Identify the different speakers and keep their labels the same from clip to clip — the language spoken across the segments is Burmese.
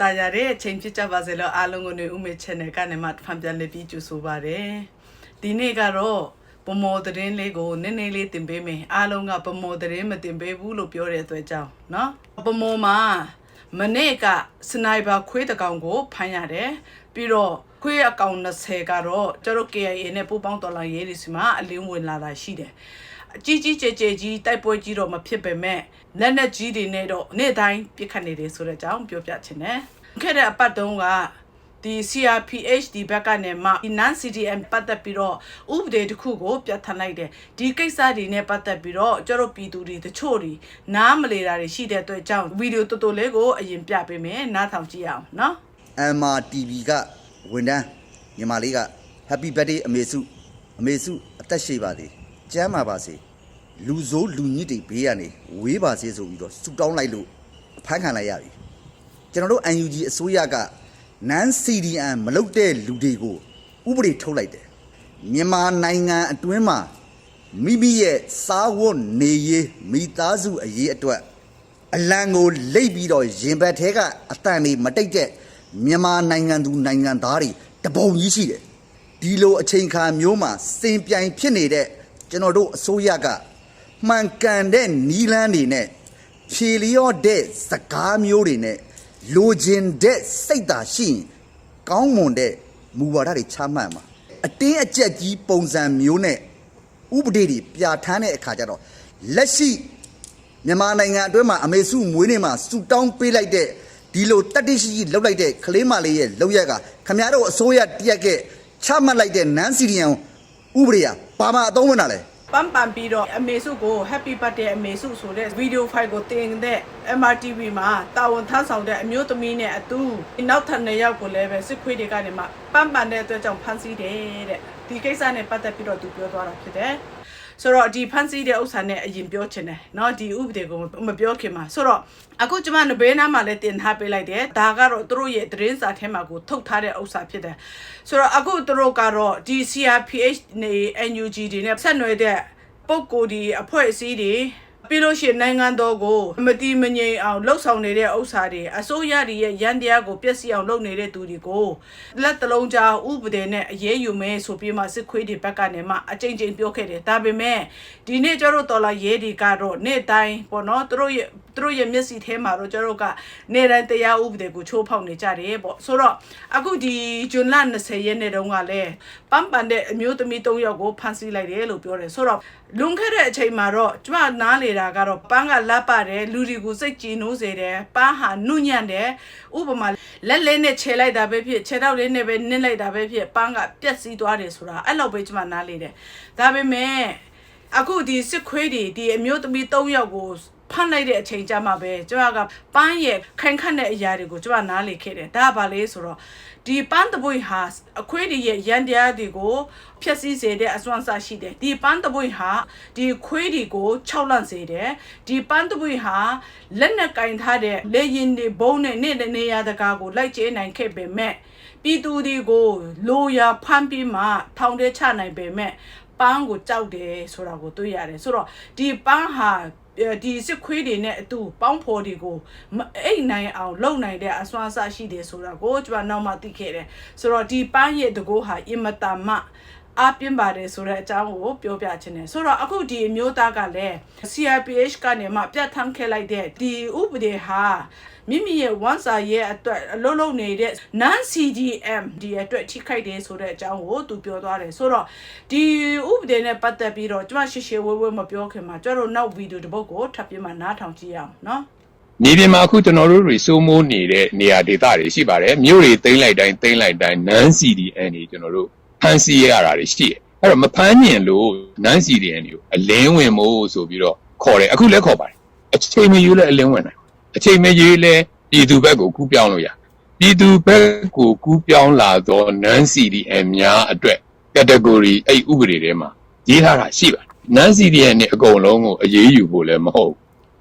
Speaker 1: တာရတဲ့ချိန်ဖြစ်ကြပါစေလို့အားလုံးကိုနေဦးမေ channel ကနေမှဖန်ပြန်လေးပြီးကြိုဆိုပါရစေ။ဒီနေ့ကတော့ပမောသတင်းလေးကိုနည်းနည်းလေးတင်ပေးမယ်။အားလုံးကပမောသတင်းမတင်ပေးဘူးလို့ပြောတဲ့အတွက်ကြောင့်နော်။ပမောမှာမနေ့ကစနိုက်ပါခွေးတကောင်ကိုဖမ်းရတယ်။ပြီးတော့ခွေးအကောင်20ကတော့ကျတို့ KIA နဲ့ပူးပေါင်းတော်လှန်ရေးတွေစီမှာအလင်းဝင်လာတာရှိတယ်။ အကြီးကြီးကျယ်ကျယ်ကြီးတိုက်ပွဲကြီးတော့မဖြစ်ပေမဲ့လက်နက်ကြီးတွေနဲ့တော့နေ့တိုင်းပြစ်ခတ်နေတယ်ဆိုတဲ့အကြောင်းပြောပြချင်တယ်။ခဲ့တဲ့အပတ်တုန်းကဒီ CRPH ဒီဘက်ကနေမှဒီ non CDM ပတ်သက်ပြီးတော့ဥပဒေတစ်ခုကိုပြဋ္ဌာန်းလိုက်တယ်ဒီကိစ္စတွေနဲ့ပတ်သက်ပြီးတော့ကျတို့ပြည်သူတွေတချို့တွေနားမလည်တာတွေရှိတဲ့အတွက်ကြောင့်ဗီဒီယိုတော်တော်လေးကိုအရင်ပြပေးမယ်နားထောင်ကြည့်အောင်နော်
Speaker 2: MRTV ကဝန်ထမ်းမြန်မာလေးက Happy Birthday အမေစုအမေစုအသက်ရှိပါသေးကျမ်းပါပါစေ လူဆိုးလူညစ်တွေဘေးကနေဝေးပါစေဆိုပြီးတော့ဆူတောင်းလိုက်လို့အဖမ်းခံလိုက်ရပြီကျွန်တော်တို့ UNG အစိုးရကနန်း CDN မလုပ်တဲ့လူတွေကိုဥပဒေထုတ်လိုက်တယ်မြန်မာနိုင်ငံအတွင်းမှာမိမိရဲ့စားဝတ်နေရေးမိသားစုအရေးအတွက်အလံကိုလိတ်ပြီးတော့ရင်ဘတ်ထဲကအတန်တွေမတိတ်တဲ့မြန်မာနိုင်ငံသူနိုင်ငံသားတွေတပုံကြီးရှိတယ်ဒီလိုအချိန်ခါမျိုးမှာစင်ပြိုင်ဖြစ်နေတဲ့ကျွန်တော်တို့အစိုးရက မှန်ကန်တဲ့နီလန်းတွေနဲ့ဖြေလျော့တဲ့စကားမျိုးတွေနဲ့လိုချင်တဲ့စိတ်သာရှိရင်ကောင်းမွန်တဲ့မူဝါဒတွေချမှတ်မှာအတင်းအကျပ်ကြီးပုံစံမျိုးနဲ့ဥပဒေတွေပြဋ္ဌာန်းတဲ့အခါကျတော့လက်ရှိမြန်မာနိုင်ငံအတွင်းမှာအမေစုမွေးနေ့မှာစူတောင်းပေးလိုက်တဲ့ဒီလိုတတိရှိရှိလှုပ်လိုက်တဲ့ကလေးမလေးရဲ့လောက်ရက်ကခမရတို့အစိုးရတရက်ကချမှတ်လိုက်တဲ့နန်းစီရီယံဥပဒေကဘာမှအသုံးဝင်တာလဲ
Speaker 1: ပမ်ပမ်ပြီးတော့အမေစုကို Happy Birthday အမေစုဆိုတဲ့ဗီဒီယိုဖိုင်ကိုတင်တဲ့ MRTV မှာတာဝန်ထမ်းဆောင်တဲ့အမျိုးသမီးနဲ့အတူနောက်ထပ်နှစ်ယောက်ကိုလည်းပဲစစ်ခွေးတွေကနေမှပမ်ပမ်တဲ့အတွက်ကြောင့်ဖမ်းဆီးတယ်တဲ့ဒီကိစ္စနဲ့ပတ်သက်ပြီးတော့သူပြောသွားတာဖြစ်တယ် ဆိုတော့ဒီဖန်စီတဲ့ဥစ္စာနဲ့အရင်ပြောချင်တယ်เนาะဒီဥပဒေကိုမပြောခင်မှာဆိုတော့အခုကျမနဘေးနားမှာလည်းတင်ထားပေးလိုက်တယ်ဒါကတော့သူတို့ရဲ့သတင်းစာထဲမှာကိုထုတ်ထားတဲ့ဥစ္စာဖြစ်တယ်ဆိုတော့အခုသူတို့ကတော့ဒီ CRPH နေ NUG တွေနဲ့ဆက်နွယ်တဲ့ပုံကိုယ်ဒီအဖွဲ့အစည်းတွေ ပြီးလို့ရှိရင်နိုင်ငံတော်ကိုမတိမငြိမ်အောင်လှုပ်ဆောင်နေတဲ့ဥစ္စာတွေအစိုးရတွေရဲ့ရန်တရားကိုပျက်စီးအောင်လုပ်နေတဲ့သူတွေကိုလက်တလုံးကြားဥပဒေနဲ့အရေးယူမယ်ဆိုပြီးမှစစ်ခွေးတွေဘက်ကနေမှအကြိမ်ကြိမ်ပြောခဲ့တယ်ဒါပေမဲ့ဒီနေ့ကျတို့တော်လာရဲတွေကတော့နေ့တိုင်းပေါ့နော်သူတို့ရဲ့သူတို့ရဲ့မျက်စိထဲမှာတော့ကျတို့ကနေတိုင်းတရားဥပဒေကိုချိုးဖောက်နေကြတယ်ပေါ့ဆိုတော့အခုဒီဇွန်လ20ရက်နေ့တုန်းကလည်းပန်းပန်တဲ့အမျိုးသမီး၃ယောက်ကိုဖမ်းဆီးလိုက်တယ်လို့ပြောတယ်ဆိုတော့လွန်ခဲ့တဲ့အချိန်မှာတော့ကျမနားလေတာကတော့ပန်းကလက်ပါတယ်လူတွေကိုစိတ်ကြည်နိုးစေတယ်ပန်းဟာနှုညံ့တယ်ဥပမာလက်လေးနဲ့ခြေလိုက်တာပဲဖြစ်ခြေထောက်လေးနဲ့ပဲနစ်လိုက်တာပဲဖြစ်ပန်းကပြက်စီးသွားတယ်ဆိုတာအဲ့လောက်ပဲကျမနားလေတယ်ဒါပေမဲ့အခုဒီစစ်ခွေးတွေဒီအမျိုးသမီး၃ယောက်ကို ဖမ်းလိုက်တဲ့အချိန်ကြမှာပဲကျွန်မကပန်းရဲ့ခိုင်ခန့်တဲ့အရာတွေကိုကျွန်မနားလေခဲ့တယ်ဒါကဘာလဲဆိုတော့ဒီပန်းတပွေဟာအခွေးတွေရဲ့ရန်တရားတွေကိုဖျက်ဆီးစေတဲ့အစွမ်းစားရှိတယ်ဒီပန်းတပွေဟာဒီခွေးတွေကိုခြောက်လန့်စေတယ်ဒီပန်းတပွေဟာလက်နဲ့ကင်ထားတဲ့လေရင်တွေဘုံနဲ့နေတဲ့နေရာတကာကိုလိုက်ကျဲနိုင်ခဲ့ပေမဲ့ပြည်သူတွေကိုလိုရာဖမ်းပြီးမှထောင်ထဲချနိုင်ပေမဲ့ပန်းကိုကြောက်တယ်ဆိုတာကိုတွေ့ရတယ်ဆိုတော့ဒီပန်းဟာ ဒီစစ်ခွေးတွေနဲ့အတူပေါင်းဖော်တွေကိုမအိတ်နိုင်အောင်လုပ်နိုင်တဲ့အစွမ်းအစရှိတယ်ဆိုတာကိုကျွန်တော်နောက်မှသိခဲ့တယ်ဆိုတော့ဒီပန်းရဲ့တကိုးဟာအင်မတန်မှ အပြင်းပါတယ်ဆိုတဲ့အကြောင်းကိုပြောပြချင်တယ်ဆိုတော့အခုဒီအမျိုးသားကလည်း CRPH ကနေမှပြတ်ထမ်းခဲ့လိုက်တဲ့ဒီဥပဒေဟာမိမိရဲ့ဝန်စာရဲ့အတွက်အလုံးလုံးနေတဲ့ non CDM ဒီအတွက်ထိခိုက်တယ်ဆိုတဲ့အကြောင်းကိုသူပြောသွားတယ်ဆိုတော့ဒီဥပဒေနဲ့ပတ်သက်ပြီးတော့ကျွန်မရှေ့ရှေ့ဝဲဝဲမပြောခင်မှာကျွန်တော်နောက်ဗီဒီယိုတစ်ပုဒ်ကိုထပ်ပြီးမှနားထောင်ကြည့်အောင်နော်
Speaker 3: မြေပြင်မှာအခုကျွန်တော်တို့တွေစိုးမိုးနေတဲ့နေရာဒေသတွေရှိပါတယ်မြို့တွေသိမ်းလိုက်တိုင်းသိမ်းလိုက်တိုင်းနန်း CDN တွေကျွန်တော်တို့ဖ မ်းဆီးရတာတွေရှိတယ်အဲ့တော့မဖမ်းညင်လို့နန်း CDN တွေကိုအလင်းဝင်မို့ဆိုပြီးတော့ခေါ်တယ်အခုလည်းခေါ်ပါတယ်အချိန်မရွေးလည်းအလင်းဝင်နိုင်အချိန်မရွေးလည်းပြည်သူဘက်ကိုကူးပြောင်းလို့ရပြည်သူဘက်ကိုကူးပြောင်းလာသောနန်း CDN များအတွက် category အဲ့ဥပဒေထဲမှာရေးထားတာရှိပါတယ်နန်း CDN နဲ့အကုန်လုံးကိုအရေးယူဖို့လည်းမဟုတ်ဘူး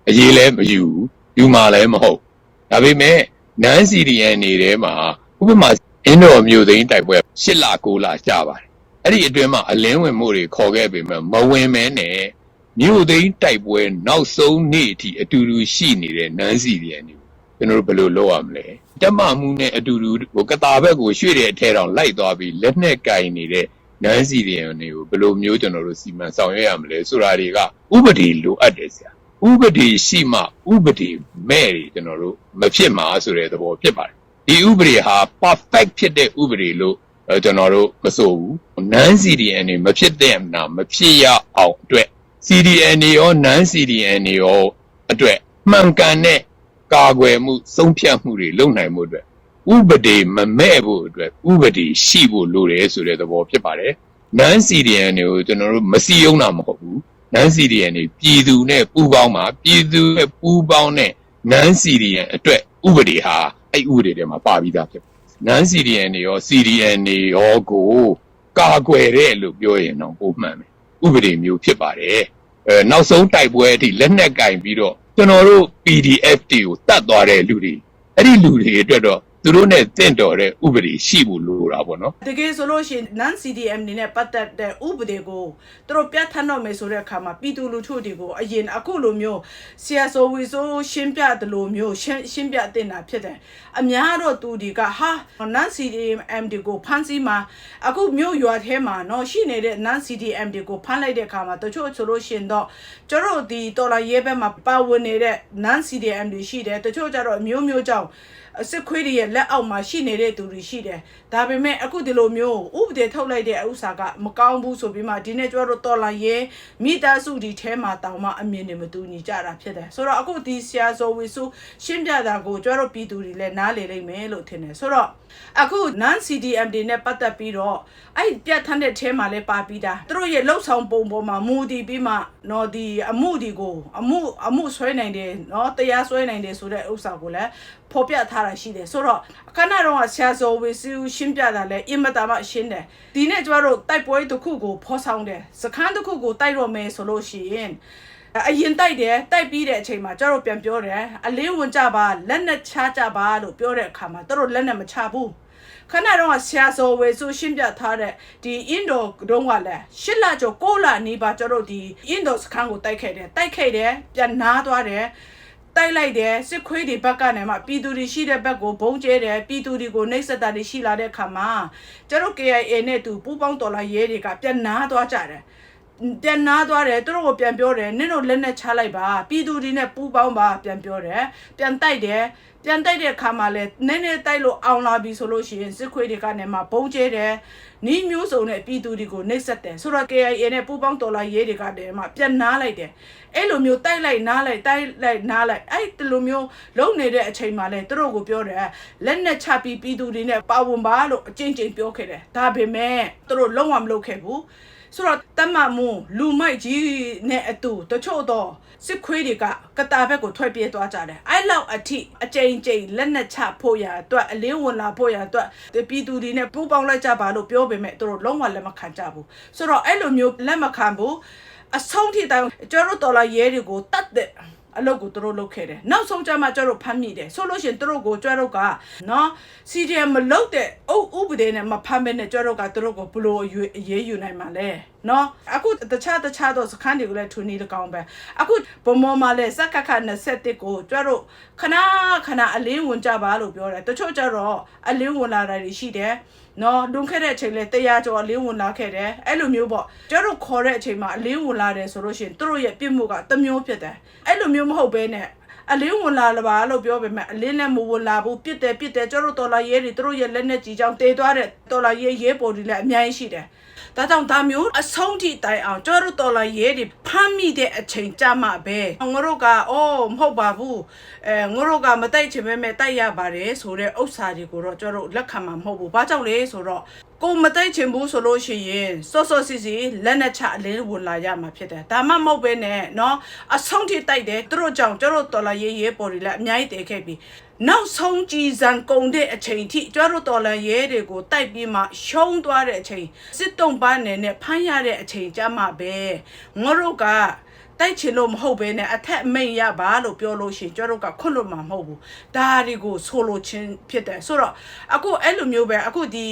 Speaker 3: အရေးလည်းမယူဘူးယူမှာလည်းမဟုတ်ဒါပေမဲ့နန်း CDN နေထဲမှာဥပမာ အင်းတော်မျိုးသိန်းတိုက်ပွဲ၈လ9လကြာပါတယ်အဲ့ဒီအတွင်းမှာအလင်းဝင်မှုတွေခေါ်ခဲ့ပေမဲ့မဝင်မဲနဲ့မြို့သိန်းတိုက်ပွဲနောက်ဆုံးနေ့အထိအတူတူရှိနေတဲ့နန်း CDN တွေကျွန်တော်တို့ဘယ်လိုလုပ်ရမလဲတက်မမှုနဲ့အတူတူဟိုကတာဘက်ကိုရွှေ့တဲ့အထဲတောင်လိုက်သွားပြီးလက်နဲ့ကင်နေတဲ့နန်းစီတွေကိုဘယ်လိုမျိုးကျွန်တော်တို့စီမံဆောင်ရွက်ရမလဲဆိုတာတွေကဥပဒေလိုအပ်တယ်ဆရာဥပဒေရှိမှဥပဒေမဲ့တွေကျွန်တော်တို့မဖြစ်မှာဆိုတဲ့သဘောဖြစ်ပါတယ် ဒီဥပဒေဟာ perfect ဖြစ်တဲ့ဥပဒေလို့အဲကျွန်တော်တို့မဆိုဘူးနန်း CDN တွေမဖြစ်တဲ့နာမဖြစ်ရအောင်အတွက် CDN တွေရောနန်း CDN တွေရောအတွက်မှန်ကန်တဲ့ကာကွယ်မှုဆုံးဖြတ်မှုတွေလုပ်နိုင်မှုအတွက်ဥပဒေမမဲ့ဖို့အတွက်ဥပဒေရှိဖို့လိုတယ်ဆိုတဲ့သဘောဖြစ်ပါတယ်နန်း CDN တွေကိုကျွန်တော်တို့မစီယုံတာမဟုတ်ဘူးနန်း CDN တွေပြည်သူနဲ့ပူးပေါင်းမှာပြည်သူနဲ့ပူးပေါင်းတဲ့နန်း CDN အတွက်ဥပဒေဟာ အဲ့ဥပဒေထဲမှာပါပြီးသားဖြစ်ပါတယ်နန်း CDN တွေရော CDN တွေရောကိုကာကွယ်တဲ့လို့ပြောရင်တော့ပုံမှန်ပဲဥပဒေမျိုးဖြစ်ပါတယ်အဲနောက်ဆုံးတိုက်ပွဲအထိလက်နက်ကင်ပြီးတော့ကျွန်တော်တို့ PDF တွေကိုတတ်သွားတဲ့လူတွေအဲ့ဒီလူတွေအတွက်တော့ သူတို့နဲ့တင့်တော်တဲ့ဥပဒေရှိဖို့လိုတာပေါ့နော်
Speaker 1: တကယ်ဆိုလို့ရှိရင် non CDM နေနဲ့ပတ်သက်တဲ့ဥပဒေကိုသူတို့ပြဋ္ဌာန်းတော့မယ်ဆိုတဲ့အခါမှာပြည်သူလူထုတွေကိုအရင်အခုလိုမျိုးဆီယာဆိုဝီဆိုရှင်းပြတယ်လို့မျိုးရှင်းရှင်းပြတင်တာဖြစ်တယ်အများတော့သူတွေကဟာ non CDM တွေကိုဖမ်းဆီးမှာအခုမျိုးရွာထဲမှာเนาะရှိနေတဲ့ non CDM တွေကိုဖမ်းလိုက်တဲ့အခါမှာတချို့ဆိုလို့ရှိရင်တော့ကျတို့ဒီတော်လာရဲဘက်မှာပါဝင်နေတဲ့ non CDM တွေရှိတယ်တချို့ကျတော့အမျိုးမျိုးကြောင့် အစစ်ခွေးတွေရဲ့လက်အောက်မှာရှိနေတဲ့သူတွေရှိတယ်။ဒါပေမဲ့အခုဒီလိုမျိုးဥပဒေထုတ်လိုက်တဲ့ဥစ္စာကမကောင်းဘူးဆိုပြီးမှဒီနေ့ကျွတ်တို့တော်လာရဲမိသားစုဒီထဲမှာတောင်မှအမြင်တွေမတူညီကြတာဖြစ်တယ်။ဆိုတော့အခုဒီဆရာဇော်ဝီစုရှင်းပြတာကိုကျွတ်တို့ပြည်သူတွေလည်းနားလေလိမ့်မယ်လို့ထင်တယ်။ဆိုတော့အခု non CDM တွေနဲ့ပတ်သက်ပြီးတော့အဲ့ပြတ်ထန်းတဲ့ထဲမှာလည်းပါပြီးသား။သူတို့ရဲ့လှုပ်ဆောင်ပုံပေါ်မှာမူတည်ပြီးမှနော်ဒီအမှုဒီကိုအမှုအမှုဆွဲနိုင်တယ်နော်တရားဆွဲနိုင်တယ်ဆိုတဲ့ဥစ္စာကိုလည်းဖော်ပြထားတာရှိတယ်ဆိုတော့ခဏတော့ဆရာဇော်ဝေစီရှင်းပြတာလဲအင်မတန်မှရှင်းတယ်ဒီနေ့ကျမတို့တိုက်ပွဲတစ်ခုကိုဖော်ဆောင်တယ်စခန်းတစ်ခုကိုတိုက်တော့မယ်ဆိုလို့ရှိရင် အရင်တိုက်တယ်တိုက်ပြီးတဲ့အချိန်မှာကျတော့ပြန်ပြောတယ်အလေးဝင်ကြပါလက်နဲ့ချကြပါလို့ပြောတဲ့အခါမှာတို့လက်နဲ့မချဘူးခဏတော့ဆရာဇော်ဝေဆိုရှင်းပြထားတဲ့ဒီအင်ဒိုတုံးကလည်းရှစ်လကျော်ကိုလနီးပါကျတော့ဒီအင်ဒိုစခန်းကိုတိုက်ခဲ့တယ်တိုက်ခဲ့တယ်ပြန်နားသွားတယ်တိုက်လိုက်တယ်စစ်ခွေးတွေဘက်ကနေမှပြည်သူတွေရှိတဲ့ဘက်ကိုဘုံကျဲတယ်ပြည်သူတွေကိုနှိပ်စက်တာတွေရှိလာတဲ့အခါမှာကျတို့ KIA နဲ့သူပူးပေါင်းတော်လာရဲတွေကပြန်နာသွားကြတယ် ပြန်နာသွားတယ်သူတို့ကိုပြန်ပြောတယ်နင့်တို့လက်နဲ့ချလိုက်ပါပြည်သူတွေနဲ့ပူးပေါင်းပါပြန်ပြောတယ်ပြန်တိုက်တယ်ပြန်တိုက်တဲ့အခါမှာလဲနည်းနည်းတိုက်လို့အောင်လာပြီဆိုလို့ရှိရင်စစ်ခွေးတွေကနေမှဘုံကျဲတယ်နီးမျိုးစုံနဲ့ပြည်သူတွေကိုနှိပ်စက်တယ်ဆိုတော့ KIA နဲ့ပူးပေါင်းတော်လာရဲတွေကတည်းကမှပြန်နာလိုက်တယ်အဲ့လိုမျိုးတိုက်လိုက်နားလိုက်တိုက်လိုက်နားလိုက်အဲ့ဒီလိုမျိုးလုံနေတဲ့အချိန်မှာလဲသူတို့ကိုပြောတယ်လက်နဲ့ချပြီးပြည်သူတွေနဲ့ပါဝင်ပါလို့အကျဉ်းချင်းပြောခဲ့တယ်ဒါပေမဲ့သူတို့လုံးဝမလုပ်ခဲ့ဘူး ဆိုတော့တမမွန်လူမိုက်ကြီးနဲ့အတူတချို့တော့စစ်ခွေးတွေကကတာဘက်ကိုထွက်ပြေးသွားကြတယ်အဲ့လောက်အထိအကြိမ်ကြိမ်လက်နဲ့ချဖို့ရအတွက်အလင်းဝင်လာဖို့ရအတွက်ဒီပြည်သူတွေနဲ့ပူးပေါင်းလိုက်ကြပါလို့ပြောပေမဲ့သူတို့လုံးဝလက်မခံကြဘူးဆိုတော့အဲ့လိုမျိုးလက်မခံဘူးအဆုံးထိတိုင်ကျွန်တော်တို့တော်လာရဲတွေကိုတတ်တဲ့ အလုပ်ကိုသူတို့လုပ်ခဲ့တယ်။နောက်ဆုံးကျမှကျွန်တော်တို့ဖမ်းမိတယ်။ဆိုလို့ရှိရင်သူတို့ကိုကျွန်တော်တို့ကနော် CDM မလုပ်တဲ့အုပ်ဥပဒေနဲ့မဖမ်းဘဲနဲ့ကျွန်တော်တို့ကသူတို့ကိုဘယ်လိုအရေးအရေးယူနိုင်မှာလဲ။နော်အခုတခြားတခြားသောစခန်းတွေကိုလည်းထွေနေတကောင်ပဲ။အခုဘုံမော်မှာလည်းစက်ခက်ခက်21ကိုကျွန်တော်တို့ခဏခဏအလင်းဝင်ကြပါလို့ပြောတယ်။တချို့ကျတော့အလင်းဝင်လာတာတွေရှိတယ်။နော်လွန်ခဲ့တဲ့အချိန်လဲတရားကျော်အလင်းဝင်လာခဲ့တယ်အဲ့လိုမျိုးပေါ့ကျတို့ခေါ်တဲ့အချိန်မှာအလင်းဝင်လာတယ်ဆိုလို့ရှိရင်သူတို့ရဲ့ပြစ်မှုကတစ်မျိုးဖြစ်တယ်အဲ့လိုမျိုးမဟုတ်ဘဲနဲ့အလင်းဝင်လာလပါလို့ပြောပေမဲ့အလင်းနဲ့မဝင်လာဘူးပြစ်တယ်ပြစ်တယ်ကျတို့တော်လာရဲတွေသူတို့ရဲ့လက်နဲ့ကြီးချောင်းတေသွားတဲ့တော်လာရဲရဲပေါ်တွေလည်းအများကြီးရှိတယ် ဒါကြောင့်ဒါမျိုးအဆုံးထိတိုင်အောင်ကျတို့တော်လာရဲတွေဖမ်းမိတဲ့အချိန်ကြမှာပဲငါတို့ကအော်မဟုတ်ပါဘူးအဲငါတို့ကမတိုက်ချင်ပဲမဲ့တိုက်ရပါတယ်ဆိုတဲ့ဥစ္စာတွေကိုတော့ကျတို့လက်ခံမှာမဟုတ်ဘူးဘာကြောင့်လဲဆိုတော့ကိုမတိုက်ချင်ဘူးဆိုလို့ရှိရင်စောစောစီစီလက်နဲ့ချအလင်းဝင်လာရမှာဖြစ်တယ်ဒါမှမဟုတ်ပဲနဲ့เนาะအဆုံးထိတိုက်တယ်သူတို့ကြောင့်ကျတို့တော်လာရဲရဲပေါ်တွေလည်းအများကြီးတည်ခဲ့ပြီနောက်ဆုံးကြည်စံကုန်တဲ့အချိန်ထိကျတို့တော်လန်ရဲတွေကိုတိုက်ပြီးမှရှုံးသွားတဲ့အချိန်စစ်တုံးပန်းနယ်နဲ့ဖမ်းရတဲ့အချိန်ကြမှာပဲငါတို့က တိုက်ချင်လို့မဟုတ်ဘဲနဲ့အထက်အမိန်ရပါလို့ပြောလို့ရှိရင်ကျတို့ကခွတ်လို့မှာမဟုတ်ဘူးဒါတွေကိုဆိုလိုချင်းဖြစ်တယ်ဆိုတော့အခုအဲ့လိုမျိုးပဲအခုဒီ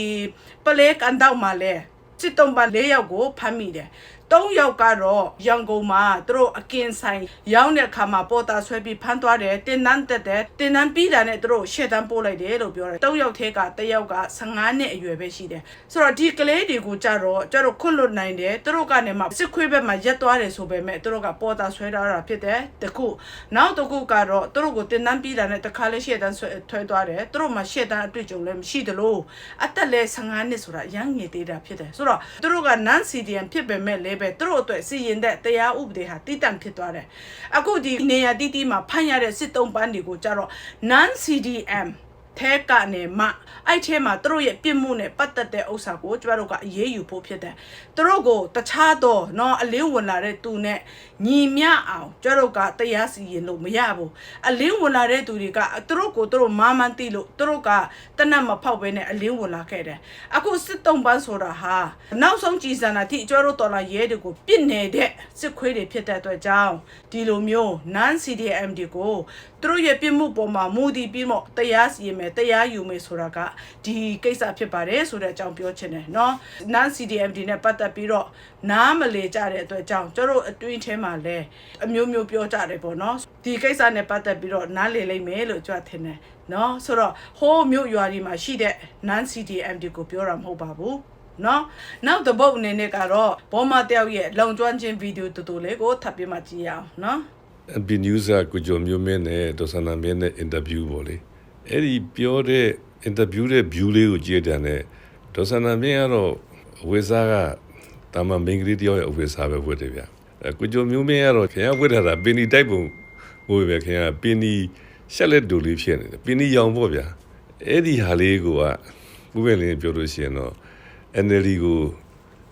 Speaker 1: ပလဲကန်တောက်မှာလဲစစ်တုံးပန်း၄ယောက်ကိုဖမ်းမိတယ် ၃ယောက်ကတော့ရန်ကုန်မှာသူတို့အကင်ဆိုင်ရောင်းတဲ့အခါမှာပေါ်တာဆွဲပြီးဖမ်းသွားတယ်တင်နန်းတက်တယ်တင်နန်းပြီးတာနဲ့သူတို့ရှေ့တန်းပို့လိုက်တယ်လို့ပြောတယ်၃ယောက်ထဲကတစ်ယောက်က15နှစ်အရွယ်ပဲရှိတယ်ဆိုတော့ဒီကလေးတွေကိုကြတော့ကျတော့ခွတ်လွတ်နိုင်တယ်သူတို့ကနေမှစစ်ခွေးဘက်မှာရက်သွားတယ်ဆိုပေမဲ့သူတို့ကပေါ်တာဆွဲထားတာဖြစ်တယ်တခုနောက်တစ်ခုကတော့သူတို့ကိုတင်နန်းပြီးတာနဲ့တခါလေးရှေ့တန်းဆွဲထွဲသွားတယ်သူတို့မှရှေ့တန်းအတွေ့အကြုံလည်းမရှိသလိုအသက်လည်း15နှစ်ဆိုတာအရန်ငယ်သေးတာဖြစ်တယ်ဆိုတော့သူတို့က non CDN ဖြစ်ပေမဲ့လည်ပဲသူတို့အတွက်စီရင်တဲ့တရားဥပဒေဟာတည်တံ့ဖြစ်သွားတယ်အခုဒီနေရာတီးတီးမှာဖမ်းရတဲ့စစ်တုံးပန်းတွေကိုကြတော့ non CDM ထဲကနေမှအဲ့ထဲမှာသူတို့ရဲ့ပြစ်မှုနဲ့ပတ်သက်တဲ့ဥစ္စာကိုကျမတို့ကအရေးယူဖို့ဖြစ်တယ်သူတို့ကိုတခြားသောเนาะအလင်းဝင်လာတဲ့သူနဲ့ ညီမျှအောင်ကျမတို့ကတရားစီရင်လို့မရဘူးအလင်းဝင်လာတဲ့သူတွေကသူတို့ကိုသူတို့မာမန်တိလို့သူတို့ကတနတ်မဖောက်ဘဲနဲ့အလင်းဝင်လာခဲ့တယ်အခုစစ်တုံးပန်းဆိုတာဟာနောက်ဆုံးကြည်စံတာတိကျမတို့တော်လာရဲတွေကိုပြစ်နေတဲ့စစ်ခွေးတွေဖြစ်တဲ့အတွက်ကြောင့်ဒီလိုမျိုး non CDM တွေကိုသူတို့ရဲ့ပြစ်မှုပေါ်မှာမူတည်ပြီးတော့တရားစီရင်မယ်တရားယူမယ်ဆိုတာကဒီကိစ္စဖြစ်ပါတယ်ဆိုတဲ့အကြောင်းပြောချင်တယ်เนาะ non CDMD နဲ့ပတ်သက်ပြီးတော့နားမလေကြတဲ့အတွက်ကြောင့်ကျတို့အတွင်းထဲမှာ ှာမှာလဲအမျိုးမျိုးပြောကြတယ်ပေါ့နော်ဒီကိစ္စနဲ့ပတ်သက်ပြီးတော့နားလည်လိမ့်မယ်လို့ကြွထင်တယ်နော်ဆိုတော့ဟိုးမြို့ရွာဒီမှာရှိတဲ့ non CDM တွေကိုပြောတာမဟုတ်ပါဘူးနော်နောက်တစ်ပုတ်အနေနဲ့ကတော့ဘောမတယောက်ရဲ့လုံကျွမ်းခြင်းဗီဒီယိုတူတူလေးကိုထပ်ပြီးမှကြည့်ရအောင်နော်
Speaker 4: B News ကကိုကျော်မျိုးမင်းနဲ့ဒေါ်စန္ဒမင်းနဲ့ interview ပေါ့လေအဲ့ဒီပြောတဲ့ interview တဲ့ view လေးကိုကြည့်တဲ့နဲ့ဒေါ်စန္ဒမင်းကတော့ဝေစားကတာမန်မင်္ဂလိတယောက်ရဲ့အဝေစားပဲဝတ်တယ်ဗျာ ကိုကြုံမျိုးမင်းကတော့ခင်ဗျားဝတ်ထားတာပင်နီတိုက်ပုံဟိုပဲခင်ဗျားပင်နီရှက်လက်ဒူလေးဖြစ်နေတယ်ပင်နီရောင်ပေါ့ဗျာအဲ့ဒီဟာလေးကိုကဥပ္ပလင်းပြောလို့ရှိရင်တော့ NLD ကို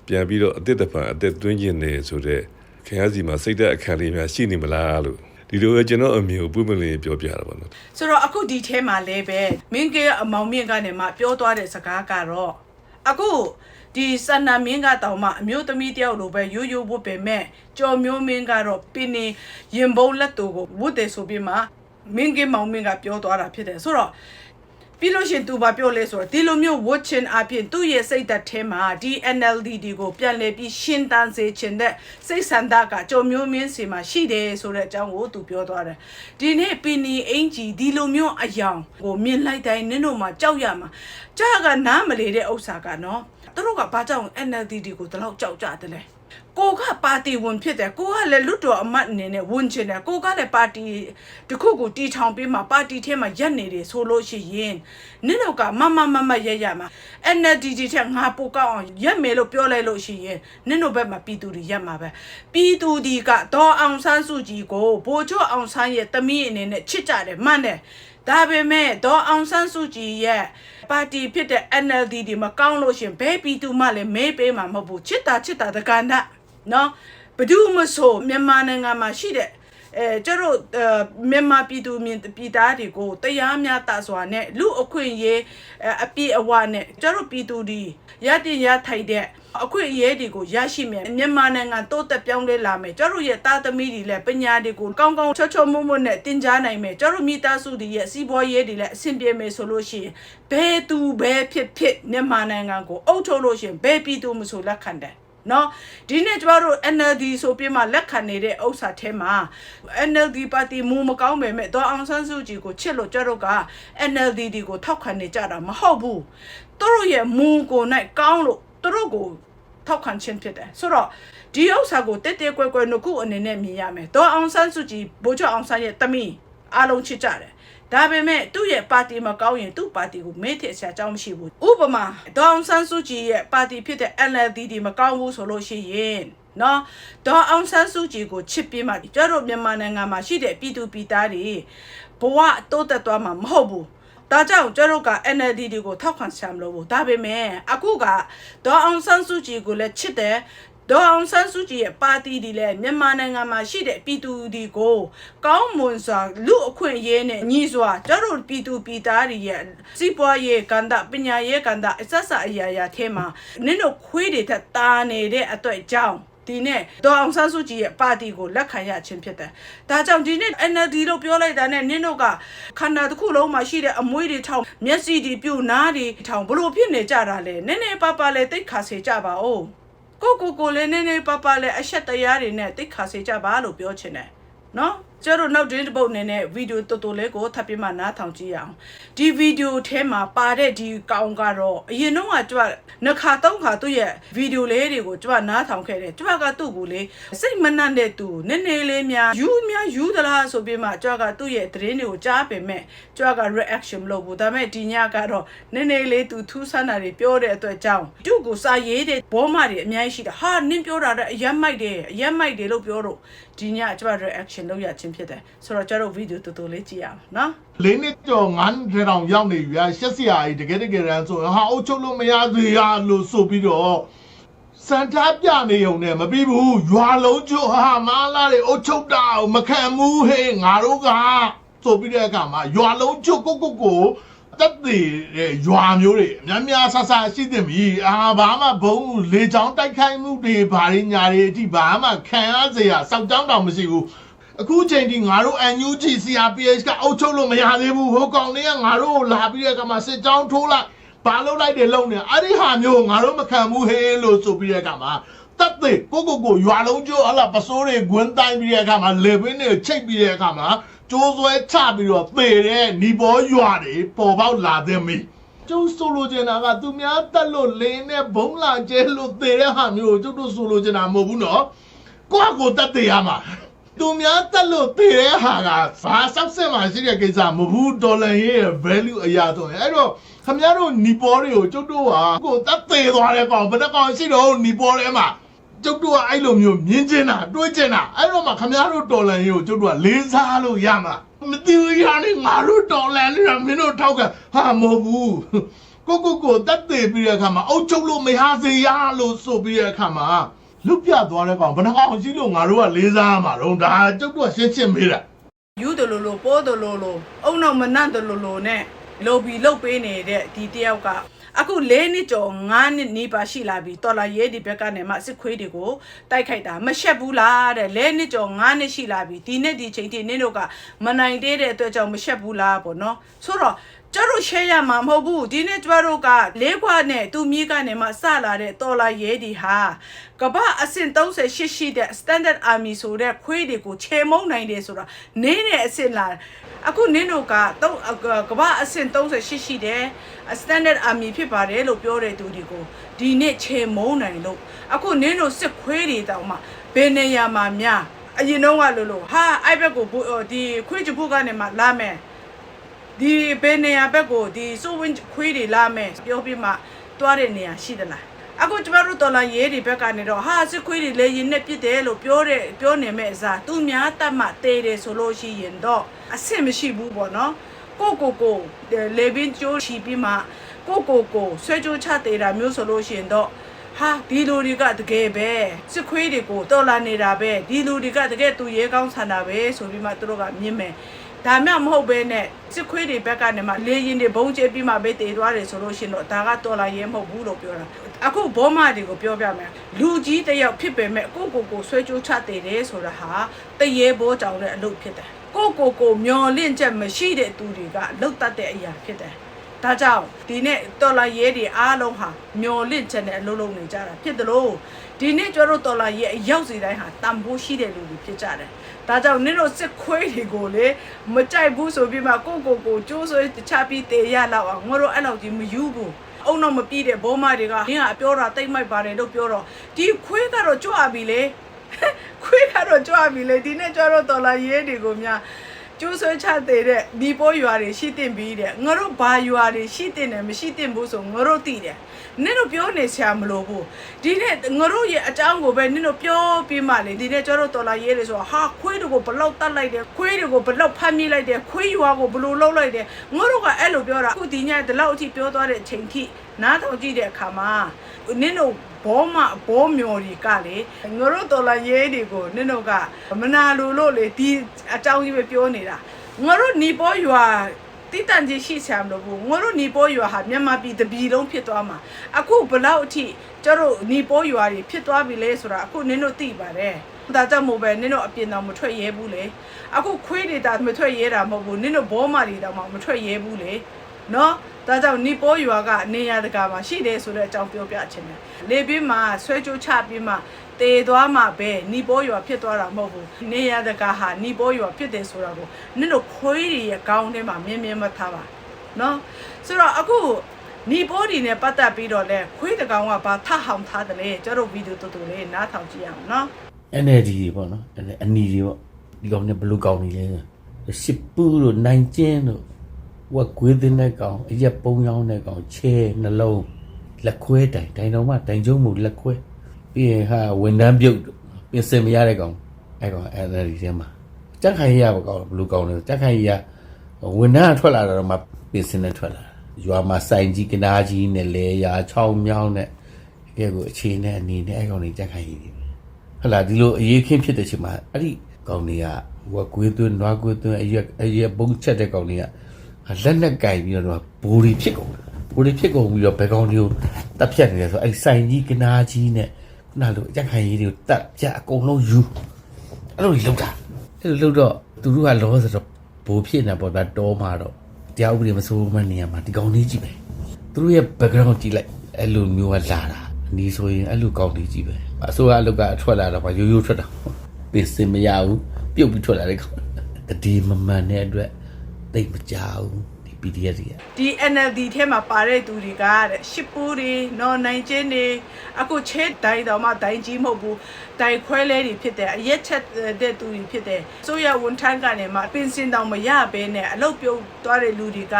Speaker 4: ပြန်ပြီးတော့အသက်တပံအသက်သွင်းခြင်းနေဆိုတော့ခင်ဗျားစီမှာစိတ်သက်အခါလေးများရှိနေမလားလို့ဒီလိုပဲကျွန်တော်အမြင်ကိုပွင့်ပွင့်လင်းလင်းပြောပြတာပါနော်
Speaker 1: ဆိုတော့အခုဒီထဲမှာလည်းပဲမင်းကအမောင်မြင့်ကနေမှပြောသွားတဲ့စကားကတော့အခု ဒီစန္ဒမင်းကတောင်မှအမျိုးသမီးတယောက်လိုပဲရိုးရိုးဝတ်ပေမဲ့ကြော်မျိုးမင်းကတော့ပင်နေရင်ဘုံလက်တူကိုဝတ်တယ်ဆိုပြီးမှမင်းကမောင်မင်းကပြောသွားတာဖြစ်တယ်ဆိုတော့ပြီးလို့ရှရင်သူဘာပြောလဲဆိုတော့ဒီလိုမျိုး watching အပြင်သူ့ရဲ့စိတ်သက်ထဲမှာဒီ NLD ဒီကိုပြန်လဲပြီးရှင်းတန်းစေခြင်းတဲ့စိတ်ဆန္ဒကကြော်မျိုးမင်းစီမှာရှိတယ်ဆိုတဲ့အကြောင်းကိုသူပြောသွားတယ်ဒီနေ့ပင်နီအင်ကြီးဒီလိုမျိုးအယောင်ကိုမြင်လိုက်တိုင်းနင်းတို့မှာကြောက်ရမှာကြောက်ကနားမလေတဲ့ဥစ္စာကနော် သူတို့ကဘာကြောင့် NLD ဒီကိုတလောက်ကြောက်ကြတယ်လဲကိုကပါတီဝင်ဖြစ်တယ်ကိုကလည်းလွတ်တော်အမတ်အနေနဲ့ဝင်ချင်တယ်ကိုကလည်းပါတီတစ်ခုကိုတီထောင်ပြီးမှပါတီထဲမှာရက်နေတယ်ဆိုလို့ရှိရင်နင့်တို့ကမမမမရက်ရမှာ NLD ထက်ငါပိုကောက်အောင်ရက်မယ်လို့ပြောလိုက်လို့ရှိရင်နင့်တို့ဘက်မှာပြည်သူတွေရက်မှာပဲပြည်သူဒီကဒေါ်အောင်ဆန်းစုကြည်ကိုဘိုးချောအောင်ဆန်းရဲ့တမီးအနေနဲ့ချစ်ကြတယ်မှန်တယ်ဒါပေမဲ့ဒေါ်အောင်ဆန်းစုကြည်ရဲ့ ပါတီဖြစ်တဲ့ NLD ဒီမကောင်းလို့ရှရင်ဘဲပြည်သူမှလည်းမဲပေးမှာမဟုတ်ဘူးချစ်တာချစ်တာတကန်တာနော်ဘယ်သူမဆိုမြန်မာနိုင်ငံမှာရှိတဲ့အဲကျတို့အဲမြန်မာပြည်သူမြင်ပြည်သားတွေကိုတရားမျှတစွာနဲ့လူအခွင့်အရေးအဲအပြည့်အဝနဲ့ကျတို့ပြည်သူဒီရတင်ရထိုက်တဲ့ အခွင့်အရေးတွေကိုရရှိမယ်မြန်မာနိုင်ငံတိုးတက်ပြောင်းလဲလာမယ်ကျတို့ရဲ့သားသမီးတွေလည်းပညာတွေကိုကောင်းကောင်းချောချောမွတ်မွတ်နဲ့တင်ကြားနိုင်မယ်ကျတို့မိသားစုတွေရဲ့စီးပွားရေးတွေလည်းအဆင်ပြေမယ်ဆိုလို့ရှိရင်ဘယ်သူဘယ်ဖြစ်ဖြစ်မြန်မာနိုင်ငံကိုအုပ်ချုပ်လို့ရှိရင်ဘယ်ပြည်သူမဆိုလက်ခံတယ်နော်ဒီနေ့ကျမတို့ NLD ဆိုပြီးမှလက်ခံနေတဲ့ဥစ္စာထဲမှာ NLD ပါတီမူမကောင်းပေမဲ့တော့အောင်ဆန်းစုကြည်ကိုချစ်လို့ကျတို့က NLD ဒီကိုထောက်ခံနေကြတာမဟုတ်ဘူးသူတို့ရဲ့မူကို၌ကောင်းလို့သူတို့ကို ထောက်ခံခြင်းဖြစ်တယ်ဆိုတော့ဒီဥစ္စာကိုတက်တက်ကွယ်ကွယ်နှုတ်ခုအနေနဲ့မြင်ရမယ်တော့အောင်ဆန်းစုကြည်ဘိုးချုပ်အောင်ဆန်းရဲ့တမီးအားလုံးချစ်ကြတယ်ဒါပေမဲ့သူ့ရဲ့ပါတီမကောင်းရင်သူ့ပါတီကိုမေ့ထည့်ဆရာအကြောင်းမရှိဘူးဥပမာဒေါအောင်ဆန်းစုကြည်ရဲ့ပါတီဖြစ်တဲ့ NLD ဒီမကောင်းဘူးဆိုလို့ရှိရင်နော်ဒေါအောင်ဆန်းစုကြည်ကိုချစ်ပြီးမှကျတို့မြန်မာနိုင်ငံမှာရှိတဲ့ပြည်သူပြည်သားတွေဘဝတိုးတက်သွားမှာမဟုတ်ဘူး ဒါကြောင့်ကျတို့က NLD ဒီကိုထောက်ခံဆရာမလို့ဘူးဒါပေမဲ့အခုကဒေါအောင်ဆန်းစုကြည်ကိုလည်းချစ်တယ်ဒေါ်အောင်ဆန်းစုကြည်ရဲ့ပါတီဒီလဲမြန်မာနိုင်ငံမှာရှိတဲ့ပြည်သူဒီကိုကောင်းမွန်စွာလူအခွင့်အရေးနဲ့ညီစွာကျတို့ပြည်သူပြည်သားတွေရဲ့စီးပွားရေးကဏ္ဍပညာရေးကဏ္ဍအစစအရာရာထဲမှာနင့်တို့ခွေးတွေထက်တာနေတဲ့အတွက်ကြောင့် ဒီနေ့ဒေါ်အောင်ဆန်းစုကြည်ရဲ့ပါတီကိုလက်ခံရခြင်းဖြစ်တယ်။ဒါကြောင့်ဒီနေ့ NLD လို့ပြောလိုက်တာနဲ့နင်းတို့ကခန္ဓာတစ်ခုလုံးမှာရှိတဲ့အမွှေးတွေထောင်မျက်စိတွေပြုတ်နားတွေထောင်ဘလို့ဖြစ်နေကြတာလဲ။နည်းနည်းပါးပါးလဲတိတ်ခါစေကြပါဦး။ကိုကိုကိုလည်းနည်းနည်းပါးပါးလည်းအဆက်တရားတွေနဲ့တိတ်ခါစေကြပါလို့ပြောချင်တယ်နော် ကျတို့နောက်တွင်းတစ်ပုတ်အနေနဲ့ဗီဒီယိုတော်တော်လေးကိုထပ်ပြမနားထောင်ကြည့်ရအောင်ဒီဗီဒီယိုထဲမှာပါတဲ့ဒီကောင်ကတော့အရင်တော့ကကျကနှစ်ခါသုံးခါသူ့ရဲ့ဗီဒီယိုလေးတွေကိုကျကနားထောင်ခဲ့တယ်ကျကသူ့ကိုလေစိတ်မနှံ့တဲ့သူနည်းနည်းလေးများယူများယူသလားဆိုပြီးမှကျကသူ့ရဲ့သတင်းတွေကိုကြားပင်မဲ့ကျက reaction မလုပ်ဘူးဒါပေမဲ့ဒီညကတော့နည်းနည်းလေးသူထူးဆန်းတာတွေပြောတဲ့အတွက်ကြောင့်သူ့ကိုစာရေးတဲ့ဘောမတွေအများကြီးရှိတာဟာနင်းပြောတာတဲ့အရက်မိုက်တယ်အရက်မိုက်တယ်လို့ပြောတော့ဒီညကျက reaction လုပ်ရခြင်းဖြစ်တယ်ဆိုတော့ကျတော့ဗီဒီယိုတော်တော်လေးကြည့်ရအောင်နော်
Speaker 5: လေးနှစ်ကျော်ငန်းထဲတောင်ရောက်နေပြီဗျာရှက်စရာကြီးတကယ်တကယ်တမ်းဆိုရင်ဟာအုတ်ချုပ်လို့မရသေးရလို့ဆိုပြီးတော့စန်တာပြနေုံနဲ့မပြီးဘူးရွာလုံးကျွဟာမာလာတွေအုတ်ချုပ်တာကိုမခံဘူးဟေးငါတို့ကဆိုပြီးတဲ့အခါမှာရွာလုံးကျွကိုကိုကို တက်သေးတဲ့ရွာမျိုးတွေအများများဆဆရှိတင်ပြီအာဘာမှဘုံလေချောင်းတိုက်ခိုက်မှုတွေဘာတွေညာတွေအထိဘာမှခံရစရာစောက်ကြောင်းတောင်မရှိဘူးအခုချိန်ထိငါတို့ NUG CRPH ကအုပ်ချုပ်လို့မရသေးဘူးဟိုကောင်တွေကငါတို့ကိုလာပြီးတဲ့အခါမှာစစ်ကြောင်းထိုးလိုက်ဘာလုပ်လိုက်တယ်လုံနေအဲ့ဒီဟာမျိုးငါတို့မခံဘူးဟေးလို့ဆိုပြီးတဲ့အခါမှာတပ်တဲ့ကိုကိုကိုရွာလုံးကျိုးဟလာပစိုးတွေဂွန်းတိုင်းပြီးတဲ့အခါမှာလေပင်းတွေချိတ်ပြီးတဲ့အခါမှာ ကျိုးဆွဲချပြီးတော့သေတဲ့ညီဘောရွာတွေပေါ်ပေါက်လာတဲ့မီကျုပ်ဆိုလိုချင်တာကသူများတက်လို့လင်းနဲ့ဘုံလာကျဲလို့သေတဲ့ဟာမျိုးကိုကျုပ်တို့ဆိုလိုချင်တာမဟုတ်ဘူးနော်ကိုယ့်ကိုယ်တက်သေးရမှာသူများတက်လို့တည်တဲ့ဟာကဘာဆောက်စစ်မှရှိတဲ့ကိစ္စမဟုတ်ဘူးဒေါ်လာရဲ့ value အရာဆိုရင်အဲ့တော့ခမရတို့နီပေါ်တွေကိုကျုပ်တို့ဟာကိုတက်သေးသွားတဲ့ကောင်ဘယ်တစ်ကောင်ရှိတော့နီပေါ်ထဲမှာ ကျုပ်တို့ကအဲ့လိုမျိုးမြင်ကျင်တာတွေးကျင်တာအဲ့တော့မှခမရတို့ဒေါ်လာရဲ့ကိုကျုပ်တို့ကလေးစားလို့ရမှာမသိဘူးရနေငါတို့ဒေါ်လာလေးကမင်းတို့ထောက်ကဟာမဟုတ်ဘူးကိုကိုကိုတက်သေးပြီးတဲ့အခါမှာအုတ်ချုပ်လို့မရစေရလို့ဆိုပြီးတဲ့အခါမှာလွတ်ပြသွားတဲ့ကောင်ဘယ်နှကောင်ရှိလို့ငါတို့ကလေးစားရမှာတော့ဒါကျုပ်တို့ကရှင်းရှင်းမေးတာ
Speaker 1: ယူတယ်လို့လို့ပိုးတယ်လို့လို့အုံတော့မနှံ့တယ်လို့လို့နဲ့လိုဘီလုတ်ပေးနေတဲ့ဒီတယောက်က အခု၄နှစ်ကျော်၅နှစ်နီးပါရှိလာပြီတော်လာရဲဒီဘက်ကနေမှစစ်ခွေးတွေကိုတိုက်ခိုက်တာမရှက်ဘူးလားတဲ့၄နှစ်ကျော်၅နှစ်ရှိလာပြီဒီနေ့ဒီချိန်ထိနင်းတို့ကမနိုင်သေးတဲ့အတွက်ကြောင့်မရှက်ဘူးလားပေါ့နော်ဆိုတော့ ကျတို့ share ရမှာမဟုတ်ဘူးဒီနေ့ကျတို့ကလေးခွနဲ့သူမြေးကနေမှစလာတဲ့တော်လာရဲဒီဟာကမ္ဘာအဆင့်38ရှိတဲ့ standard army ဆိုတဲ့ခွေးတွေကိုချေမုံနိုင်တယ်ဆိုတာနင်းတဲ့အဆင့်လာအခုနင်းတို့ကတော့ကမ္ဘာအဆင့်38ရှိတဲ့ standard army ဖြစ်ပါတယ်လို့ပြောတဲ့သူတွေကိုဒီနေ့ချေမုံနိုင်လို့အခုနင်းတို့စစ်ခွေးတွေတောင်မှဘယ်နေရာမှာများအရင်တော့ကလို့လို့ဟာအဲ့ဘက်ကိုဒီခွေးချဖို့ကနေမှလာမယ် ဒီဘယ်နေရာဘက်ကိုဒီစိုးဝင်းခွေးတွေလာမယ်ပြောပြီးမှတွားတဲ့နေရာရှိသလားအခုကျမတို့တော်လာရဲတွေဘက်ကနေတော့ဟာစစ်ခွေးတွေလေရင်နဲ့ပြစ်တယ်လို့ပြောတဲ့ပြောနေမဲ့အစားသူများတတ်မှတေးတယ်ဆိုလို့ရှိရင်တော့အဆင်မရှိဘူးပေါ့နော်ကိုကိုကိုလေဘင်းကျိုးချီပြီးမှကိုကိုကိုဆွဲကြိုးချတေးတာမျိုးဆိုလို့ရှိရင်တော့ဟာဒီလူတွေကတကယ်ပဲစစ်ခွေးတွေကိုတော်လာနေတာပဲဒီလူတွေကတကယ်သူရဲကောင်းဆန္ဒပဲဆိုပြီးမှသူတို့ကမြင်မယ် ဒါမှမဟုတ်ပဲနဲ့စစ်ခွေးတွေဘက်ကနေမှလေရင်တွေဘုံကျဲပြီးမှပဲတည်သွားတယ်ဆိုလို့ရှိရင်တော့ဒါကတော်လာရဲမဟုတ်ဘူးလို့ပြောတာအခုဘောမတွေကိုပြောပြမယ်လူကြီးတစ်ယောက်ဖြစ်ပေမဲ့ကိုကိုကိုဆွဲကြိုးချတည်တယ်ဆိုတာဟာတရေဘောကြောင်တဲ့အလုပ်ဖြစ်တယ်ကိုကိုကိုမျောလင့်ချက်မရှိတဲ့သူတွေကလှုပ်တတ်တဲ့အရာဖြစ်တယ်ဒါကြောင့်ဒီနေ့တော်လာရဲတွေအားလုံးဟာမျော်လင့်ချက်နဲ့အလုံးလုံးနေကြတာဖြစ်တယ်လို့ဒီနေ့ကျတို့တော်လာရဲအရောက်စီတိုင်းဟာတန်ဖိုးရှိတဲ့လူတွေဖြစ်ကြတယ်။ ဒါကြောင့်နင်တို့စစ်ခွေးတွေကိုလေမကြိုက်ဘူးဆိုပြီးမှကိုကိုကိုကျိုးဆွဲတခြားပြီးတေရလောက်အောင်ငါတို့အဲ့လောက်ကြီးမယူဘူး။အုံတော့မပြီးတဲ့ဘောမတွေကနင်ကအပြောတာတိတ်မိုက်ပါတယ်လို့ပြောတော့ဒီခွေးကတော့ကြွပြီလေခွေးကတော့ကြွပြီလေဒီနေ့ကျတော့တော်လာရဲတွေကိုများ ကျိုးဆွဲချတဲ့တဲ့ဒီပေါ်ရွာတွေရှိတင်ပြီးတဲ့ငါတို့ဘာရွာတွေရှိတင်တယ်မရှိတင်ဘူးဆိုငါတို့သိတယ်နင်တို့ပြောနေဆရာမလို့ဘူးဒီနေ့ငါတို့ရဲ့အကြောင်းကိုပဲနင်တို့ပြောပြီးမှလေဒီနေ့ကျတော့တော်လာရေးလေဆိုတော့ဟာခွေးတွေကိုဘလောက်တတ်လိုက်တယ်ခွေးတွေကိုဘလောက်ဖမ်းမိလိုက်တယ်ခွေးရွာကိုဘလို့လှုပ်လိုက်တယ်ငါတို့ကအဲ့လိုပြောတာအခုဒီညဒီလောက်အထိပြောသွားတဲ့အချိန်ထိနားထောင်ကြည့်တဲ့အခါမှာနင်တို့ ဘောမဘောမျော်တွေကလေငါတို့တော်လာရေးတွေကိုနင်တို့ကမနာလို့လို့လေဒီအကြောင်းကြီးပဲပြောနေတာငါတို့ညီပေါ်ရွာတိတန်ကြီးရှိဆံလို့ဘူးငါတို့ညီပေါ်ရွာဟာမြန်မာပြည်တပြည်လုံးဖြစ်သွားမှာအခုဘလောက်အထိကျတို့ညီပေါ်ရွာတွေဖြစ်သွားပြီလဲဆိုတာအခုနင်တို့သိပါတယ်ဒါကြောင့်မို့ပဲနင်တို့အပြင်တော်မထွက်ရဲဘူးလေအခုခွေးတွေတာမထွက်ရဲတာမဟုတ်ဘူးနင်တို့ဘောမာတွေတောင်မှမထွက်ရဲဘူးလေ နော်ဒါကြောင့်နီပိုးရွာကနေရတကာမှာရှိတယ်ဆိုတဲ့အကြောင်းပြောပြချင်တယ်လေပြင်းမှာဆွဲကြိုးချပြီးမှတေသွားမှပဲနီပိုးရွာဖြစ်သွားတာမဟုတ်ဘူးနေရတကာဟာနီပိုးရွာဖြစ်တယ်ဆိုတာကိုနင်တို့ခွေးတွေရဲ့ကောင်းထဲမှာမြင်မြင်မထားပါနော်ဆိုတော့အခုနီပိုးဒီနဲ့ပတ်သက်ပြီးတော့လဲခွေးတကောင်ကဘာထဟောင်ထားတယ်လဲကျတို့ဗီဒီယိုတူတူလေးနားထောင်ကြည့်ရအောင်နော်
Speaker 6: NLD တွေပေါ့နော်အဲ့အနီတွေပေါ့ဒီကောင်နဲ့ဘယ်လိုကောင်နေလဲရှစ်ပူးတို့နိုင်ကျင်းတို့ ဝက်ကွေးတဲ့တဲ့ကောင်အရက်ပုံရောင်းတဲ့ကောင်ချဲနှလုံးလက်ခွဲတိုင်တိုင်တော်မှတိုင်ကျုံမှုလက်ခွဲပြီးရင်ဟာဝန်တန်းပြုတ်ပြင်စင်မရတဲ့ကောင်အဲ့ကောင် NLD ထဲမှာကြက်ခိုင်ရပါကောင်ဘယ်လိုကောင်လဲကြက်ခိုင်ရဝန်တန်းထွက်လာတော့မှပြင်စင်နဲ့ထွက်လာရွာမှာစိုင်ကြီးကနာကြီးနဲ့လေရာချောင်းမြောင်းနဲ့ကဲကိုအခြေနဲ့အနေနဲ့အဲ့ကောင်တွေကြက်ခိုင်ကြီးတွေဟလာဒီလိုအရေးခင်းဖြစ်တဲ့ချိန်မှာအဲ့ဒီကောင်တွေကဟိုကကွေးသွင်းနွားကွေးသွင်းအရက်အရက်ပုံချက်တဲ့ကောင်တွေက လက်နဲ့ကြိုက်ပြီးတော့ဘိုးတွေဖြစ်ကုန်တယ်ဘိုးတွေဖြစ်ကုန်ပြီးတော့ဘယ်ကောင်တွေကိုတက်ဖြတ်နေလဲဆိုအဲ့ဒီစိုင်ကြီးကနာကြီးနဲ့ခုနလိုအရက်ခိုင်ကြီးတွေကိုတက်ပြတ်အကုန်လုံးယူအဲ့လိုကြီးလောက်တာအဲ့လိုလောက်တော့သူတို့ကလောဆိုတော့ဘိုးဖြစ်နေပေါ့ဗျာတောမှာတော့တရားဥပဒေမစိုးမနေရမှာဒီကောင်လေးကြီးပဲသူတို့ရဲ့ background ကြည့်လိုက်အဲ့လိုမျိုးကလာတာအနီးဆိုရင်အဲ့လိုကောင်းလေးကြီးပဲအစိုးရအလုပ်ကအထွက်လာတော့ဗာရိုးရိုးထွက်တာပင်စင်မရဘူးပြုတ်ပြီးထွက်လာတဲ့ကောင်တတိမမှန်တဲ့အတွက် တိတ်မကြောက်ဒီ PDF တွေက
Speaker 1: ဒီ NLD ထဲမှာပါတဲ့သူတွေကတဲ့ရှစ်ပူးတွေနော်နိုင်ချင်းတွေအခုချဲတိုင်တော်မှတိုင်ကြီးမဟုတ်ဘူးတိုင်ခွဲလဲတွေဖြစ်တယ်အရက်ချက်တဲ့သူတွေဖြစ်တယ်ဆိုရဝန်ထမ်းကနေမှပင်စင်တောင်မရဘဲနဲ့အလုတ်ပြုတ်သွားတဲ့လူတွေက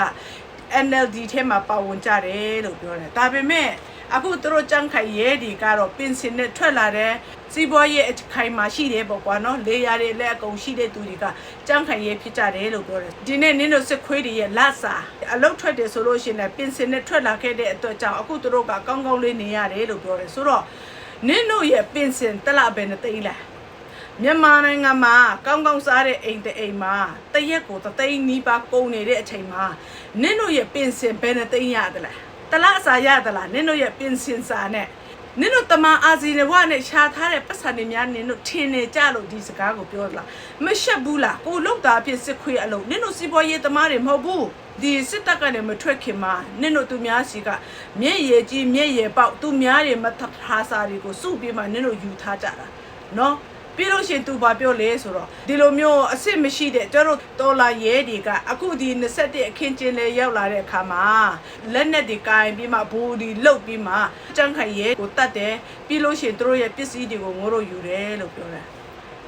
Speaker 1: NLD ထဲမှာပါဝင်ကြတယ်လို့ပြောတယ်ဒါပေမဲ့ အခုသူတို့ကြန့်ခိုင်ရဲဒီကတော့ပင်စင်နဲ့ထွက်လာတဲ့စီးပွားရေးအခိုင်မှာရှိတယ်ပေါ့ကွာနော်လေယာတွေလည်းအကုန်ရှိတဲ့သူတွေကကြန့်ခိုင်ရဲဖြစ်ကြတယ်လို့ပြောတယ်ဒီနေ့နင်းတို့စစ်ခွေးတွေရဲ့လက်စာအလုတ်ထွက်တယ်ဆိုလို့ရှိရင်လည်းပင်စင်နဲ့ထွက်လာခဲ့တဲ့အတွက်ကြောင့်အခုသူတို့ကကောင်းကောင်းလေးနေရတယ်လို့ပြောတယ်ဆိုတော့နင်းတို့ရဲ့ပင်စင်တက်လာပဲနဲ့တိတ်လာမြန်မာနိုင်ငံမှာကောင်းကောင်းစားတဲ့အိမ်တဲ့အိမ်မှာတရက်ကိုသသိန်းနီးပါးကုန်နေတဲ့အချိန်မှာနင်းတို့ရဲ့ပင်စင်ဘယ်နဲ့သိမ်းရတယ်လဲ တလားအစာရသလားနင်းတို့ရဲ့ပင်စင်စာနဲ့နင်းတို့တမန်အာဇီနဝနဲ့ရှာထားတဲ့ပတ်စံတွေများနင်းတို့ထင်နေကြလို့ဒီစကားကိုပြောလားမရှက်ဘူးလားကိုလောက်တာဖြစ်စစ်ခွေးအလုံးနင်းတို့စီးပွားရေးသမားတွေမဟုတ်ဘူးဒီစစ်တပ်ကလည်းမထွက်ခင်မှာနင်းတို့သူများစီကမျက်ရည်ကြီးမျက်ရည်ပေါက်သူများတွေမထထားစာတွေကိုစုပြီးမှနင်းတို့ယူထားကြတာနော် ပြီးလို့ရှိရင်သူဘာပြောလဲဆိုတော့ဒီလိုမျိုးအစ်စ်မရှိတဲ့ကျတို့တော်လာရဲတွေကအခုဒီ21အခင်းကျင်းလဲရောက်လာတဲ့အခါမှာလက်နဲ့ဒီကိုင်ပြီးမှဘူဒီလှုပ်ပြီးမှကြန့်ခိုင်ရဲကိုတတ်တယ်ပြီးလို့ရှိရင်တို့ရဲ့ပစ္စည်းတွေကိုငိုးတို့ယူတယ်လို့ပြောတယ်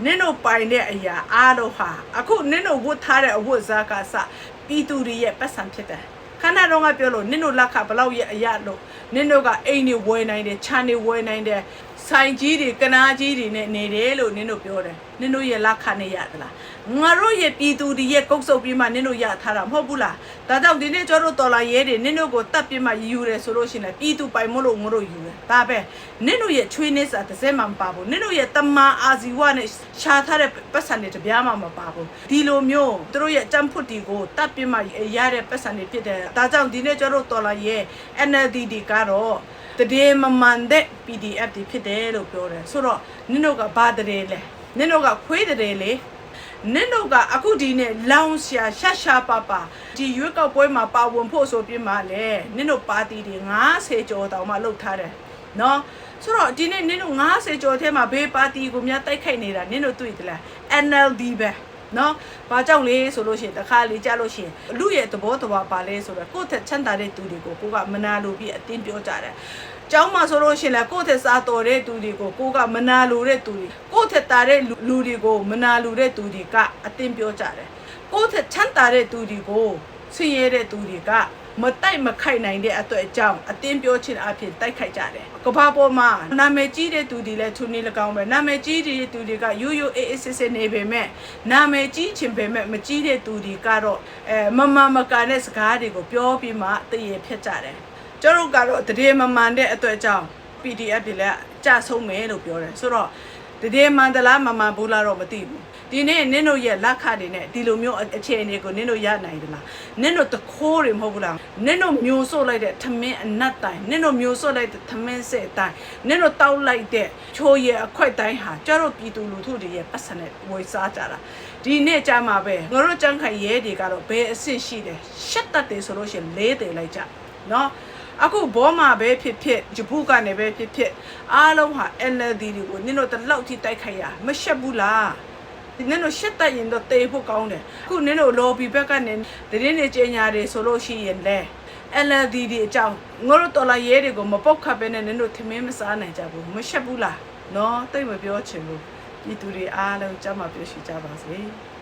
Speaker 1: နင်းတို့ပိုင်တဲ့အရာအားလုံးဟာအခုနင်းတို့ဝတ်ထားတဲ့အဝတ်စားကစပြည်သူတွေရဲ့ပတ်စံဖြစ်တယ်ခဏတော့ကပြောလို့နင်းတို့လက်ခဘလောက်ရဲ့အရာလို့နင်းတို့ကအိမ်တွေဝယ်နိုင်တယ်ခြံတွေဝယ်နိုင်တယ် ဆိုင်ကြီးတွေကနာကြီးတွေနဲ့နေတယ်လို့နင်းတို့ပြောတယ်နင်းတို့ရဲ့လက်ခနဲ့ရသလားငါတို့ရဲ့ပြည်သူတွေရဲ့ကုတ်ဆုပ်ပြီးမှနင်းတို့ရထားတာမဟုတ်ဘူးလားဒါကြောင့်ဒီနေ့ကျတို့တော်လာရဲတွေနင်းတို့ကိုတတ်ပြီးမှယူတယ်ဆိုလို့ရှိရင်ပြည်သူပိုင်မို့လို့ငါတို့ယူတယ်ဒါပဲနင်းတို့ရဲ့ချွေးနစ်စာတစ်စက်မှမပါဘူးနင်းတို့ရဲ့တမန်အာဇီဝနဲ့ရှာထားတဲ့ပတ်စံတွေတပြားမှမပါဘူးဒီလိုမျိုးသူတို့ရဲ့ကြမ်းဖွတ်တီကိုတတ်ပြီးမှရတဲ့ပတ်စံတွေဖြစ်တယ်ဒါကြောင့်ဒီနေ့ကျတို့တော်လာရဲ NLD တွေကတော့ တရေမမှန်တဲ့ PDF တွေဖြစ်တယ်လို့ပြောတယ်ဆိုတော့နင်တို့ကဘာတရေလဲနင်တို့ကခွေးတရေလေနင်တို့ကအခုဒီနေ့လောင်ရှာရှာရှာပါပါဒီရွေးကောက်ပွဲမှာပါဝင်ဖို့ဆိုပြီးမှလဲနင်တို့ပါတီတွေ90ကျော်တောင်မှလှုပ်ထားတယ်နော်ဆိုတော့ဒီနေ့နင်တို့90ကျော်ထဲမှာဘေးပါတီကိုများတိုက်ခိုက်နေတာနင်တို့တွေ့သလား NLD ပဲ နော်ဘာကြောင့်လဲဆိုလို့ရှိရင်တစ်ခါလေကြားလို့ရှိရင်လူရဲ့သဘောတဘာပါလဲဆိုတော့ကိုယ့်ထက်ချမ်းသာတဲ့သူတွေကိုကိုကမနာလိုပြီးအတင်းပြောကြတယ်ကျောင်းမှာဆိုလို့ရှိရင်လည်းကိုယ့်ထက်စားတော်တဲ့သူတွေကိုကိုကမနာလိုတဲ့သူတွေကိုယ့်ထက်တာတဲ့လူတွေကိုမနာလိုတဲ့သူတွေကအတင်းပြောကြတယ်ကိုယ့်ထက်ချမ်းသာတဲ့သူတွေကိုဆင်းရဲတဲ့သူတွေက မတိုက်မခိုက်နိုင်တဲ့အတွက်အကြောင်းအတင်းပြောခြင်းအဖြစ်တိုက်ခိုက်ကြတယ်။ကဘာပေါ်မှာနာမည်ကြီးတဲ့သူတွေလည်းသူနေ၎င်းပဲနာမည်ကြီးတဲ့သူတွေကရိုးရိုးအေးအေးဆေးဆေးနေပေမဲ့နာမည်ကြီးခြင်းပေမဲ့မကြီးတဲ့သူတွေကတော့အဲမမမကန်တဲ့စကားတွေကိုပြောပြီးမှတည်ရဖြစ်ကြတယ်။ကျတို့ကတော့တရေမမှန်တဲ့အတွက်ကြောင့် PDF တွေလည်းအကြဆုံးမယ်လို့ပြောတယ်ဆိုတော့ တရေမှန်သလားမမှန်ဘူးလားတော့မသိဘူးဒီနေ့နင်းတို့ရဲ့လက်ခတွေနဲ့ဒီလိုမျိုးအခြေအနေကိုနင်းတို့ရနိုင်သလားနင်းတို့တခိုးတွေမဟုတ်ဘူးလားနင်းတို့မျိုးစို့လိုက်တဲ့ထမင်းအနတ်တိုင်းနင်းတို့မျိုးစို့လိုက်တဲ့ထမင်းစက်တိုင်းနင်းတို့တောက်လိုက်တဲ့ချိုးရည်အခွက်တိုင်းဟာကျတို့ပြည်သူလူထုတွေရဲ့ပတ်စံနဲ့ဝေစားကြတာဒဒီနေ့ကြာမှာပဲငါတို့ကြမ်းခိုင်ရဲတွေကတော့ဘယ်အဆင့်ရှိတယ်ရှက်တတ်တယ်ဆိုလို့ရှိရင်လေးတယ်လိုက်ကြနော် အခုဘောမှာပဲဖြစ်ဖြစ်ဂျပူကနေပဲဖြစ်ဖြစ်အားလုံးဟာ NLD တွေကိုနင်တို့တလောက်ထိတိုက်ခိုက်ရမရှက်ဘူးလားနင်တို့ရှက်တတ်ရင်တော့တေးဖို့ကောင်းတယ်အခုနင်တို့ lobby ဘက်ကနေတရင်နေကြေညာတွေဆိုလို့ရှိရင်လဲ LLD ဒီအကြောင်းငါတို့တော်လာရဲတွေကိုမပုတ်ခတ်ပဲနဲ့နင်တို့ထမင်းမစားနိုင်ကြဘူးမရှက်ဘူးလားနော်တိတ်မပြောချင်ဘူးပြည်သူတွေအားလုံးကြမ်းမှပြောရှိကြပါစေ